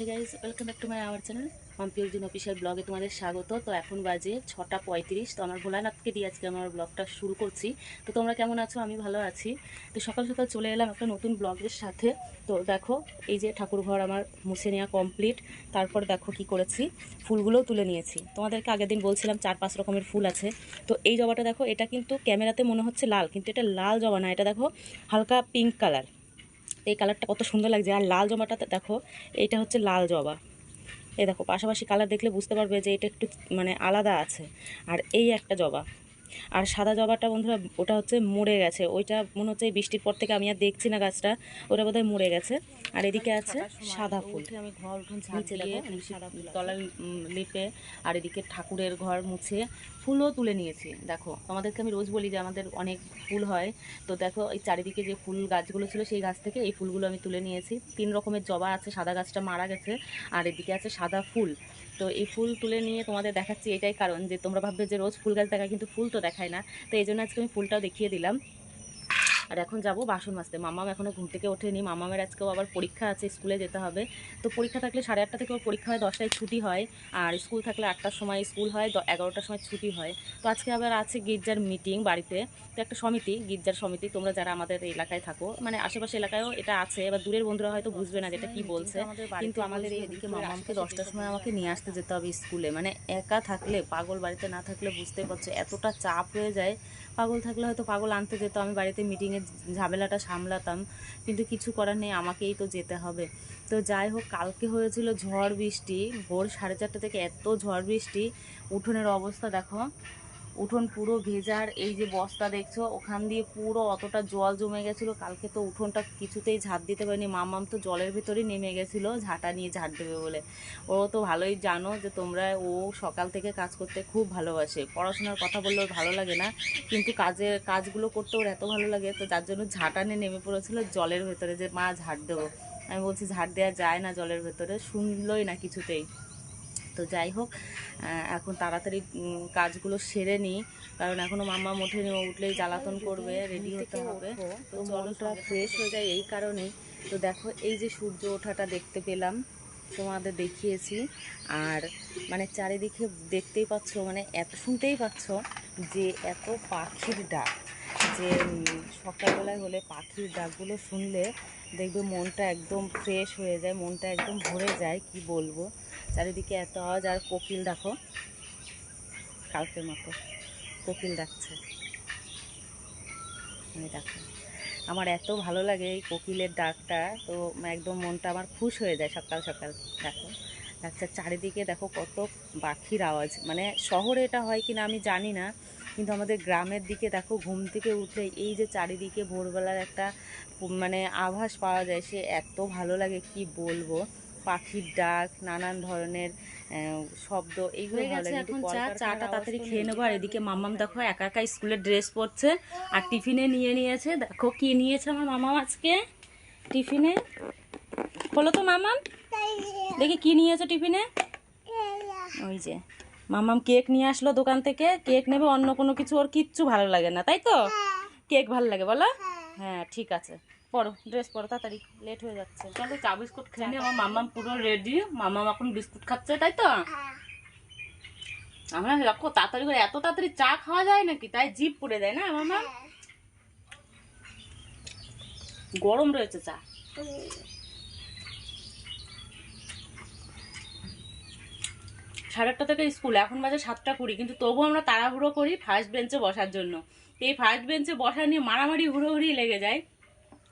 Hey guys welcome back to my our channel Mampi Arjun official ব্লগে তোমাদের স্বাগত। তো এখন বাজে ছটা পঁয়ত্রিশ। তো আমার ভোলানাথকে দিয়ে আজকে আমার ব্লগটা শুরু করছি। তো তোমরা কেমন আছো? আমি ভালো আছি। তো সকাল সকাল চলে এলাম একটা নতুন ব্লগের সাথে। তো দেখো, এই যে ঠাকুরঘর আমার মুছে নেওয়া কমপ্লিট তারপর দেখো কি করেছি। ফুলগুলোও তুলে নিয়েছি। তোমাদেরকে আগের দিন বলছিলাম চার পাঁচ রকমের ফুল আছে। তো এই জবাটা দেখো, এটা কিন্তু ক্যামেরাতে মনে হচ্ছে লাল, কিন্তু এটা লাল জবা না। এটা দেখো হালকা পিঙ্ক কালার এই কালারটা কত সুন্দর লাগছে। আর লাল জবাটা দেখো এইটা হচ্ছে লাল জবা। এই দেখো পাশাপাশি কালার দেখলে বুঝতে পারবে যে এটা একটু মানে আলাদা আছে। আর এই একটা জবা। আর সাদা জবাটা বন্ধুরা ওটা হচ্ছে মরে গেছে। ওইটা মনে হচ্ছে এই বৃষ্টির পর থেকে আমি আর দেখছি না গাছটা ওটা বোধহয় মরে গেছে। আর এদিকে আছে সাদা ফুল। আমি ঘর উঠোন সাদা তলার লিপে আর এদিকে ঠাকুরের ঘর মুছে ফুলও তুলে নিয়েছি। দেখো, তোমাদেরকে আমি রোজ বলি যে আমাদের অনেক ফুল হয়। তো দেখো, এই চারিদিকে যে ফুল গাছগুলো ছিল সেই গাছ থেকে এই ফুলগুলো আমি তুলে নিয়েছি। তিন রকমের জবা আছে, সাদা গাছটা মারা গেছে আর এদিকে আছে সাদা ফুল। তো এই ফুল তুলে নিয়ে তোমাদের দেখাচ্ছি এটাই কারণ যে তোমরা ভাববে যে রোজ ফুল গাছ দেখায় কিন্তু ফুল তো দেখায় না। তো এই জন্য আজকে আমি ফুলটাও দেখিয়ে দিলাম। আর এখন যাব বাসন মাজতে। মামাম এখনও ঘুম থেকে ওঠেনি। মামামের আজকেও আবার পরীক্ষা আছে স্কুলে যেতে হবে। তো পরীক্ষা থাকলে সাড়ে আটটা থেকে ওর পরীক্ষা হয় দশটায় ছুটি হয়। আর স্কুল থাকলে আটটার সময় স্কুল হয় এগারোটার সময় ছুটি হয়। তো আজকে আবার আছে গির্জার মিটিং বাড়িতে। তো একটা সমিতি গির্জার সমিতি। তোমরা যারা আমাদের এলাকায় থাকো মানে আশেপাশে এলাকায়ও এটা আছে। এবার দূরের বন্ধুরা হয়তো বুঝবে না যেটা কি বলছে। কিন্তু আমাদের এই এদিকে মামামকে দশটার সময় আমাকে নিয়ে আসতে যেতে হবে স্কুলে। মানে একা থাকলে পাগল বাড়িতে না থাকলে বুঝতে পারছ এতটা চাপ হয়ে যায়। পাগল থাকলে হয়তো পাগল আনতে যেত, আমি বাড়িতে মিটিংয়ের ঝামেলাটা সামলাতাম, কিন্তু কিছু করার নেই, আমাকেই তো যেতে হবে। তো যাই হোক, কালকে হয়েছিল ঝড় বৃষ্টি, ভোর সাড়ে চারটা থেকে এত ঝড় বৃষ্টি, উঠোনের অবস্থা দেখো। উঠোন পুরো ভেজার, এই যে বস্তা দেখছ, ওখান দিয়ে পুরো অতটা জল জমে গেছিল। কালকে তো উঠোনটা কিছুতেই ঝাড় দিতে পারিনি। মামাম তো জলের ভেতরেই নেমে গেছিল, ঝাঁটা নিয়ে ঝাড় দেবে বলে। ও তো ভালোই জানো যে তোমরা, ও সকাল থেকে কাজ করতে খুব ভালোবাসে। পড়াশোনার কথা বললে ওর ভালো লাগে না, কিন্তু কাজের কাজগুলো করতে ওর এত ভালো লাগে, তো যার জন্য ঝাঁটা নিয়ে নেমে পড়েছিল জলের ভেতরে যে, মা, ঝাঁট দেবো। আমি বলছি ঝাড় দেওয়া যায় না জলের ভেতরে, শুনলই না কিছুতেই। তো যাই হোক এখন তাড়াতাড়ি কাজগুলো সেরে নিই। কারণ এখনও মাম্মা ও উঠলেই জ্বালাতন করবে রেডি হতে হবে। তো মনটা ফ্রেশ হয়ে যায় এই কারণেই। তো দেখো এই যে সূর্য ওঠাটা দেখতে পেলাম তোমাদের দেখিয়েছি। আর মানে চারিদিকে দেখতেই পাচ্ছ মানে এত শুনতেই পাচ্ছ যে এত পাখির ডাক। যে সকালবেলায় হলে পাখির ডাকগুলো শুনলে দেখবে মনটা একদম ফ্রেশ হয়ে যায় মনটা একদম ভরে যায় কি বলব? চারিদিকে এত আওয়াজ আর কোকিল দেখো, কালকের মতো কোকিল ডাকছে। দেখো, আমার এত ভালো লাগে এই কোকিলের ডাকটা, তো একদম মনটা আমার খুশ হয়ে যায় সকাল সকাল। দেখো আচ্ছা চারিদিকে দেখো কত পাখির আওয়াজ। মানে শহরে এটা হয় কিনা আমি জানি না, কিন্তু আমাদের গ্রামের দিকে দেখো ঘুম থেকে উঠলে এই যে চারিদিকে ভোরবেলার একটা মানে আভাস পাওয়া যায়, সে এত ভালো লাগে, কি বলব? পাখির ডাক নানান ধরনের শব্দ এইগুলো ভালো লাগে। এখন চা চাটা তাড়াতাড়ি খেয়ে নেব। আর এদিকে মামাম দেখো একা একা স্কুলের ড্রেস পরছে আর টিফিনে নিয়ে নিয়েছে। দেখো কি নিয়েছে আমার মামাম আজকে টিফিনে। বলো তো মামাম দেখি কি নিয়েছো টিফিনে? ওই যে মামাম কেক নিয়ে আসলো দোকান থেকে। কেক নেবে অন্য কোনো কিছু ওর কিচ্ছু ভালো লাগে না তাই তো? কেক ভালো লাগে বলো? হ্যাঁ ঠিক আছে। পড়ো ড্রেস পরো তাড়াতাড়ি লেট হয়ে যাচ্ছে। চলো চা বিস্কুট খেয়ে নি আমার মামাম পুরো রেডি মামাম এখন বিস্কুট খাচ্ছে তাই তো? আমরা লক্ষ্য তাড়াতাড়ি করে এত তাড়াতাড়ি চা খাওয়া যায় নাকি? তাই জিভ পুড়ে দেয় না মামা গরম রয়েছে চা। সাড়ে আটটা থেকে স্কুল এখন বাজে সাতটা কুড়ি কিন্তু তবুও আমরা তাড়াহুড়ো করি ফার্স্ট বেঞ্চে বসার জন্য। এই ফার্স্ট বেঞ্চে বসা নিয়ে মারামারি হুড়োহুড়ি লেগে যায়।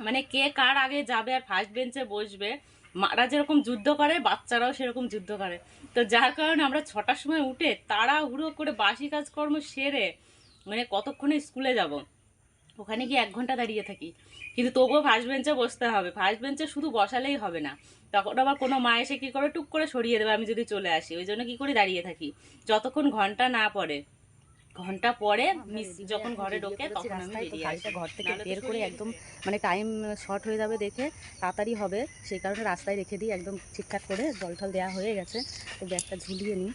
মানে কে কার আগে যাবে আর ফার্স্ট বেঞ্চে বসবে, মারা যেরকম যুদ্ধ করে, বাচ্চারাও সেরকম যুদ্ধ করে। তো যার কারণে আমরা ছটার সময় উঠে তাড়াহুড়ো করে বাসি কাজকর্ম সেরে মানে কতক্ষণে স্কুলে যাব? ওখানে গিয়ে এক ঘণ্টা দাঁড়িয়ে থাকি। কিন্তু তবুও ফার্স্ট বেঞ্চে বসতে হবে। ফার্স্ট বেঞ্চে শুধু বসালেই হবে না। তখন আবার কোনো মা এসে কী করে টুক করে সরিয়ে দেবে আমি যদি চলে আসি। ওই জন্য কী করে দাঁড়িয়ে থাকি। যতক্ষণ ঘণ্টা না পড়ে। ঘণ্টা পরে মিস যখন ঘরে ঢোকে তখন আমি বেরিয়ে আসি। ঘর থেকে বের করে একদম মানে টাইম শর্ট হয়ে যাবে দেখে তাড়াতাড়ি হবে সেই কারণে রাস্তায় রেখে দিই একদম ঠিকঠাক করে জল টল দেওয়া হয়ে গেছে। তো ব্যাগটা ঝুলিয়ে নিই।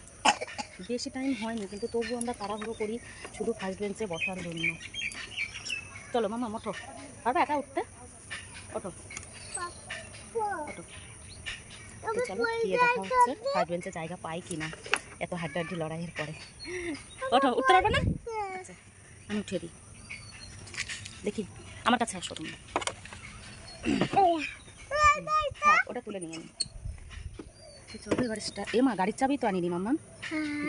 বেশি টাইম হয়নি কিন্তু তবুও আমরা তাড়াহুড়ো করি শুধু ফার্স্ট বেঞ্চে বসার জন্য। চলো মামা ওঠো। পারবে একা উঠতে? ওঠো। ওঠো। চলো গিয়ে দেখা হচ্ছে ফার্স্ট বেঞ্চে জায়গা পাই কি না এত হাড্ডাহাড্ডি লড়াইয়ের পরে। ওঠো উঠতে পারবে না? আচ্ছা আমি উঠিয়ে দিই। দেখি আমার কাছে আসো তুমি। ওটা তুলে নিয়ে নি। এ মা গাড়ির চাবি তো আনিনি মাম্মা।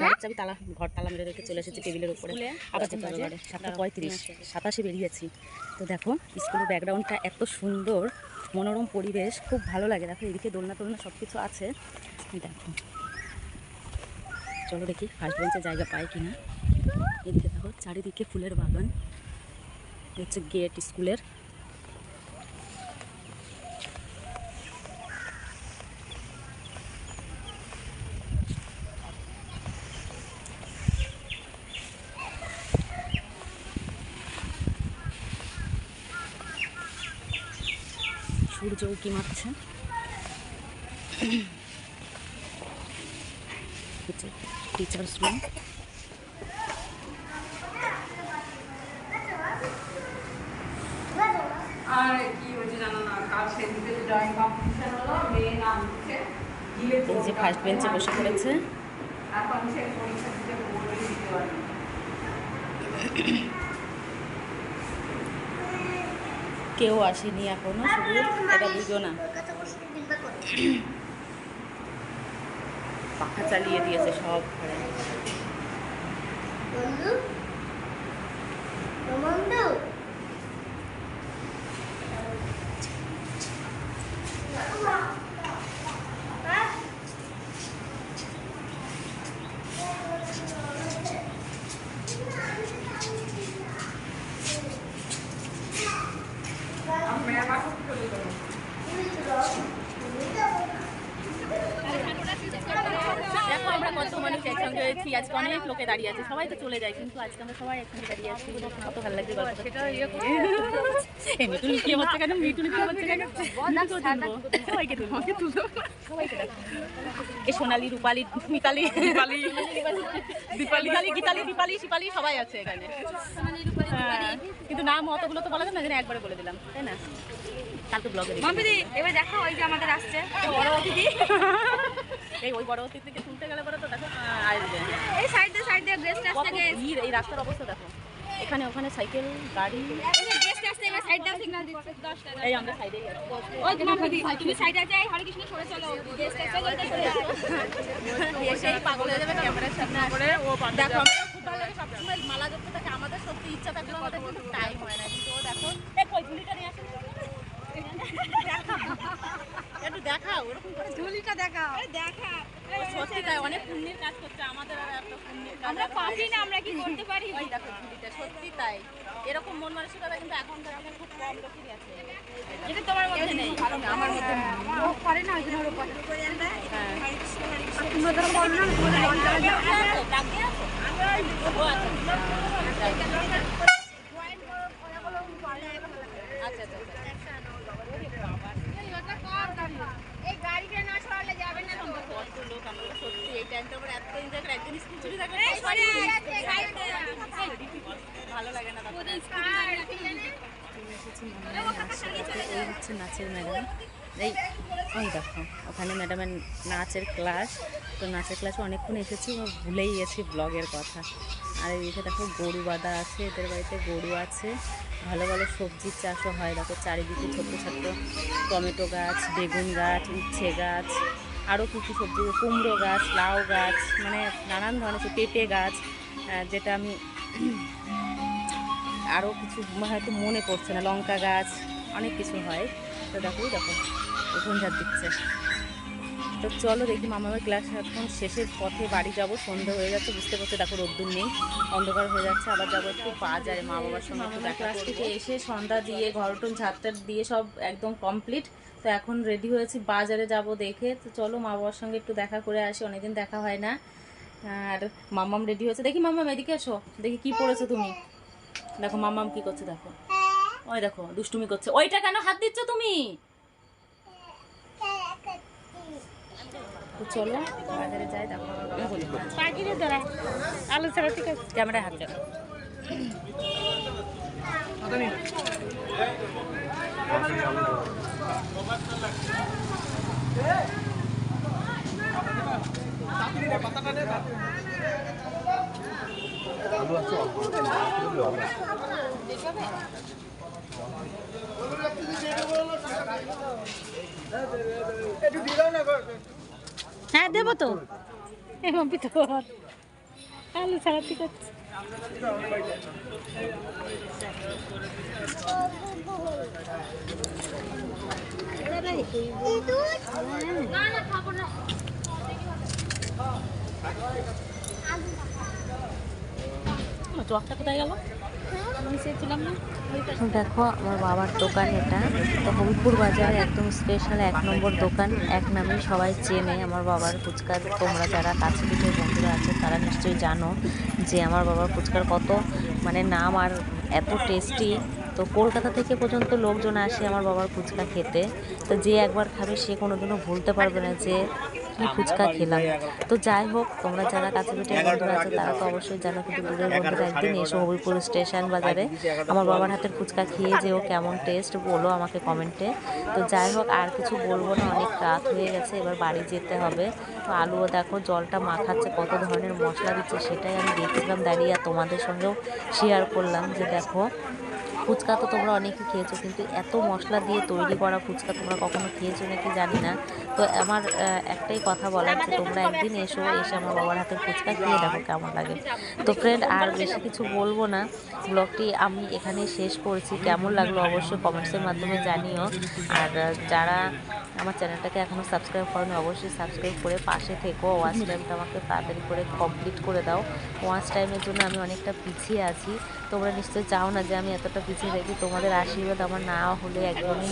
গাড়ির চাবি তালা ঘর তালা মেরে রেখে চলে এসেছি টেবিলের উপরে। আবার যেতে হবে বাড়ি সাতটা পঁয়ত্রিশ সাতাশে বেরিয়েছি। তো দেখো স্কুলের ব্যাকগ্রাউন্ডটা এত সুন্দর মনোরম পরিবেশ খুব ভালো লাগে। দেখো এদিকে দোলনা টোলনা সব কিছু আছে। দেখো। চলো দেখি ফার্স্ট বেঞ্চে জায়গা পাই কিনা। এদিকে দেখো, চারিদিকে ফুলের বাগান। হচ্ছে গেট স্কুলের সূর্য উকি মারছে হচ্ছে টিচার্স রুম আর কি হয়েছে জানো না কাল সেদিকে যে ড্রয়িং কম্পিটিশন হলো মেয়ে নাম লিখে গিয়ে এই যে ফার্স্ট বেঞ্চে বসে পড়েছে এখন সে পরীক্ষা দিতে বলবে দিতে পারবে কেউ আসেনি এখনও শুধু এটা দুজনা পাখা চালিয়ে দিয়েছে সব ঘরে বন্ধু বন্ধু আর মেয়ের বাসা চলে গেল দেখো আমরা কত মানুষ হয়েছি আজকে অনেক লোকে দাঁড়িয়ে আছে সবাই তো চলে যায় কিন্তু আজকে আমরা সবাই একসঙ্গে দাঁড়িয়ে আছি। কত ভালো লাগছে সেটা ইয়ে মিটু কেন? মিটু তুলবো। সবাইকে তুলবো সবাইকে দেখো সোনালি রূপালি মিতালি। দীপালি দীপালি গীতালি দীপালি শিপালি সবাই আছে এখানে। হ্যাঁ, কিন্তু নাম অতগুলো তো বলা যায় না যেন একবারে বলে দিলাম তাই না? কালকে ব্লগে মাম্পিদি এবার দেখো ওই যে আমাদের আসছে। বড় অতিথি। এই ওই বড় অতিথিকে তুলতে গেলে পরে তো দেখো আসবে এই সাইড দিয়ে সাইড দিয়ে গেস্ট কত আসছে এই রাস্তার অবস্থা দেখো। এখানে ওখানে সাইকেল গাড়ি। গেস্ট আসছে এবার সাইড দাও সিগন্যাল দিচ্ছে 10 টাকা। এই আমরা সাইডেই ওই তোমার মাম্পিদি তুমি সাইডে আছে? হরে কৃষ্ণ সরে চলো। গেস্ট আসছে জলদি সরে যাও পাগল হয়ে যাবে ক্যামেরার সামনে করে ও দেখো আমরা খুব ভালো সবসময় মালা জপতে থাকে। আমাদের সত্যি ইচ্ছা থাকলেও আমাদের কিন্তু টাইম হয় না। কিন্তু ও দেখো এই কই নিয়ে আসেন একটু দেখাও ওরকম করে ঝুলিটা দেখাও। দেখা সত্যি তাই অনেক পুণ্যের কাজ করছে আমাদের আর একটা পুণ্যের কাজ আমরা এখন পারি না আমরা কি করতে পারি? ওই দেখো ঝুলিটা সত্যি তাই। এরকম মন মানসিকতা কিন্তু এখনকার দিনে খুব কম লোকেরই আছে। এটা তোমার মধ্যে নেই। আমার মধ্যে ও করে না ওই জন্য ওর উপর হ্যাঁ তোমরা ধরো বল না ডাক দিয়ে আসো। ও আচ্ছা। আচ্ছা আচ্ছা আচ্ছা এই গাড়িটা না সরালে যাবে না তো কত লোক আমরা তো সত্যি এই টাইমটা আমরা এত এনজয় করি একদিন স্কুল ছুটি থাকে এই সরে যাচ্ছে গাড়িটা ভালো লাগে না তখন। এই হচ্ছে নাচের ম্যাডাম? এই ওই দেখো, ওখানে ম্যাডামের নাচের ক্লাস। তো নাচের ক্লাসে অনেকক্ষণ এসেছি ভুলেই গেছি ব্লগের কথা। আর এদিকে দেখো, গরু বাঁধা আছে, এদের বাড়িতে গরু আছে। ভালো ভালো সবজির চাষও হয়, দেখো, চারিদিকে ছোট্ট ছোট্ট টমেটো গাছ, বেগুন গাছ, উচ্ছে গাছ, আরও কী কী সবজি, কুমড়ো গাছ, লাউ গাছ মানে নানান ধরনের পেঁপে গাছ যেটা আমি আরও কিছু হয়তো মনে পড়ছে না, লঙ্কা গাছ, অনেক কিছু হয়। তো দেখো দেখো ঝাড় দিচ্ছে তো চলো দেখি মামামের ক্লাস এখন শেষের পথে বাড়ি যাব সন্ধ্যা হয়ে যাচ্ছে বুঝতে পারছি দেখো রোদ্দুর নেই অন্ধকার হয়ে যাচ্ছে আবার যাব একটু বাজারে মা বাবার সঙ্গে একটু ক্লাস থেকে এসে সন্ধ্যা দিয়ে ঘরটন ঝাড়টার দিয়ে সব একদম কমপ্লিট তো এখন রেডি হয়েছি বাজারে যাব দেখে তো চলো মা বাবার সঙ্গে একটু দেখা করে আসি অনেকদিন দেখা হয় না। আর মামাম রেডি হয়েছে দেখি মামাম এদিকে এসো দেখি কি পড়েছো তুমি? দেখো মামাম কি করছে দেখো। ওই দেখো, দুষ্টুমি করছে। ওইটা কেন হাত দিচ্ছ তুমি? চলো, বাজারে যাই আলু ছাড়া হাত যাও হ্যাঁ দেবো তো। আলু ছাড়া ঠিক আছে। চকটা কোথায় গেল? দেখো, আমার বাবার দোকান এটা। তো হবিপুর বাজারে, একদম স্পেশাল এক নম্বর দোকান। এক নামে সবাই চেনে আমার বাবার ফুচকা। তোমরা যারা কাছে পিঠে বন্ধুরা আছে, তারা নিশ্চয়ই জানো যে আমার বাবার ফুচকার কত মানে নাম আর এত টেস্টি তো কলকাতা থেকে পর্যন্ত লোকজন আসে আমার বাবার ফুচকা খেতে। তো যে একবার খাবে, সে কোনোদিনও ভুলতে পারবে না যে ফুচকা খেলাম। তো যাই হোক তোমরা যারা কাছে পিঠে বন্ধুরা আছে তারা তো অবশ্যই জানো কিন্তু দূরের বন্ধুরা একদিন এসো হবিপুর স্টেশন বাজারে। আমার বাবার হাতের ফুচকা খেয়ে যে ও কেমন টেস্ট বলো আমাকে কমেন্টে। তো যাই হোক আর কিছু বলব না অনেক রাত হয়ে গেছে এবার বাড়ি যেতে হবে। তো আলুও দেখো জলটা মাখাচ্ছে কত ধরনের মশলা দিচ্ছে সেটাই আমি দেখছিলাম দাঁড়িয়ে আর তোমাদের সঙ্গেও শেয়ার করলাম যে দেখো ফুচকা তো তোমরা অনেকে খেয়েছো, কিন্তু এত মশলা দিয়ে তৈরি করা ফুচকা তোমরা কখনো খেয়েছো নাকি জানি না। তো আমার একটাই কথা বলার যে তোমরা একদিন এসো, এসে আমার বাবার হাতের ফুচকা খেয়ে দেখো কেমন লাগে। তো ফ্রেন্ড আর বেশি কিছু বলব না। ব্লগটি আমি এখানে শেষ করছি। কেমন লাগল অবশ্যই কমেন্টসের মাধ্যমে জানিও। আর যারা আমার চ্যানেলটাকে এখনও সাবস্ক্রাইব করেনি, অবশ্যই সাবস্ক্রাইব করে পাশে থেকো। ওয়াচ টাইমটা আমাকে তাড়াতাড়ি করে কমপ্লিট করে দাও। ওয়াচ টাইমের জন্য আমি অনেকটা পিছিয়ে আছি। তোমরা নিশ্চয়ই চাও না যে আমি এতটা পিছিয়ে থাকি। তোমাদের আশীর্বাদ আমার না হলে একদমই